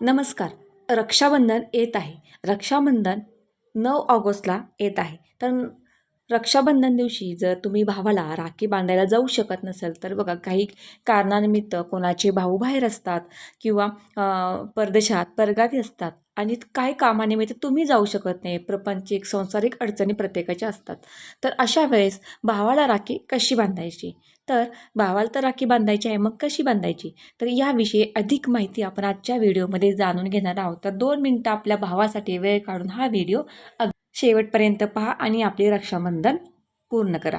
नमस्कार. रक्षाबंधन येत आहे. रक्षाबंधन नऊ ऑगस्टला येत आहे. तर रक्षाबंधन दिवशी जर तुम्ही भावाला राखी बांधायला जाऊ शकत नसेल तर बघा काही कारणानिमित्त कोणाचे भाऊ बाहेर असतात किंवा परदेशात परगावी असतात. आणि काय कामानिमित्त तुम्ही जाऊ शकत नाही. प्रपंचिक संसारिक अडचणी प्रत्येकाच्या असतात. तर अशा वेळेस भावाला राखी कशी बांधायची? तर भावाला तर राखी बांधायची आहे मग कशी बांधायची? तर याविषयी अधिक माहिती आपण आजच्या व्हिडिओमध्ये जाणून घेणार आहोत. तर दोन मिनटं आपल्या भावासाठी वेळ काढून हा व्हिडिओ अग शेवटपर्यंत पहा आणि आपले रक्षाबंधन पूर्ण करा.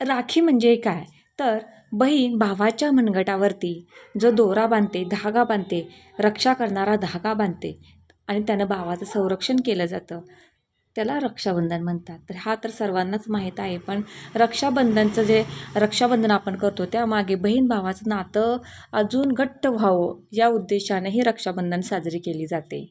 राखी म्हणजे काय? तर बहीण भावाच्या मनगटावरती जो दोरा बांधते धागा बांधते रक्षा करणारा धागा बांधते आणि त्यानं भावाचं संरक्षण केलं जातं त्याला रक्षाबंधन म्हणतात. तर हा तर सर्वांनाच माहीत आहे पण रक्षाबंधनचं जे रक्षाबंधन आपण करतो त्यामागे बहीण भावाचं नातं अजून घट्ट व्हावं या उद्देशाने ही रक्षाबंधन साजरी केली जाते.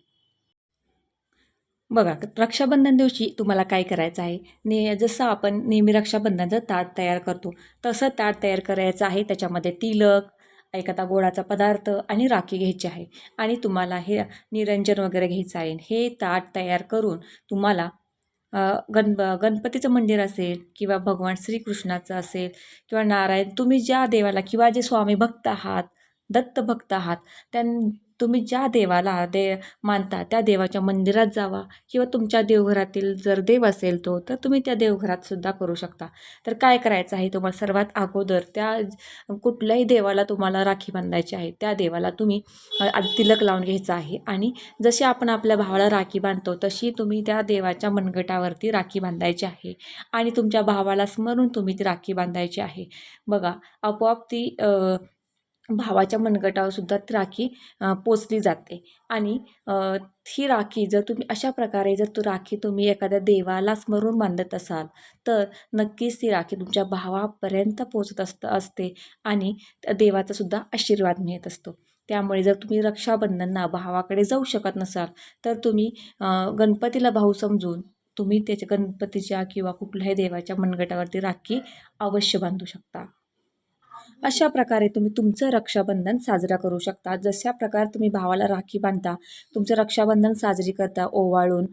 बघा रक्षाबंधन दिवशी तुम्हाला काय करायचं आहे? ने जसं आपण नेहमी रक्षाबंधनाचं ताट तयार करतो तसं ताट तयार करायचं आहे. त्याच्यामध्ये तिलक एखादा गोडाचा पदार्थ आणि राखी घ्यायची आहे. आणि तुम्हाला हे निरंजन वगैरे घ्यायचं आहे. हे ताट तयार करून तुम्हाला गण गणपतीचं मंदिर असेल किंवा भगवान श्रीकृष्णाचं असेल किंवा नारायण तुम्ही ज्या देवाला किंवा जे स्वामी भक्त आहात दत्त भक्त आहात त्यां तुम्ही ज्या देवाला दे मानता त्या देवाच्या मंदिरात जावा किंवा तुमच्या देवघरातील जर देव असेल तो तर तुम्ही त्या देवघरात सुद्धा करू शकता. तर काय करायचं आहे तुम्हाला? सर्वात अगोदर त्या कुठल्याही देवाला तुम्हाला राखी बांधायची आहे त्या देवाला तुम्ही तिलक लावून घ्यायचं आहे आणि जशी आपण आपल्या भावाला राखी बांधतो तशी तुम्ही त्या देवाच्या मनगटावरती राखी बांधायची आहे आणि तुमच्या भावाला स्मरून तुम्ही ती राखी बांधायची आहे. बघा आपोआप ती भावाच्या मनगटावर सुद्धा ती राखी पोचली जाते. आणि ही राखी जर तुम्ही अशा प्रकारे जर तू राखी तुम्ही एखाद्या देवाला स्मरून बांधत असाल तर नक्कीच ती राखी तुमच्या भावापर्यंत पोचत असत असते आणि त्या देवाचा सुद्धा आशीर्वाद मिळत असतो. त्यामुळे जर तुम्ही रक्षाबंधनना भावाकडे जाऊ शकत नसाल तर तुम्ही गणपतीला भाऊ समजून तुम्ही त्याच्या गणपतीच्या किंवा कुठल्याही देवाच्या मनगटावरती राखी अवश्य बांधू शकता. अशा प्रकारे तुम्ही तुमचं रक्षाबंधन साजरा करू शकता. जशा प्रकारे तुम्ही भावाला राखी बांधता तुमचं रक्षाबंधन साजरी करता ओवाळून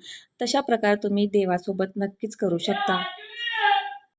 तशा प्रकारे तुम्ही देवासोबत नक्कीच करू शकता.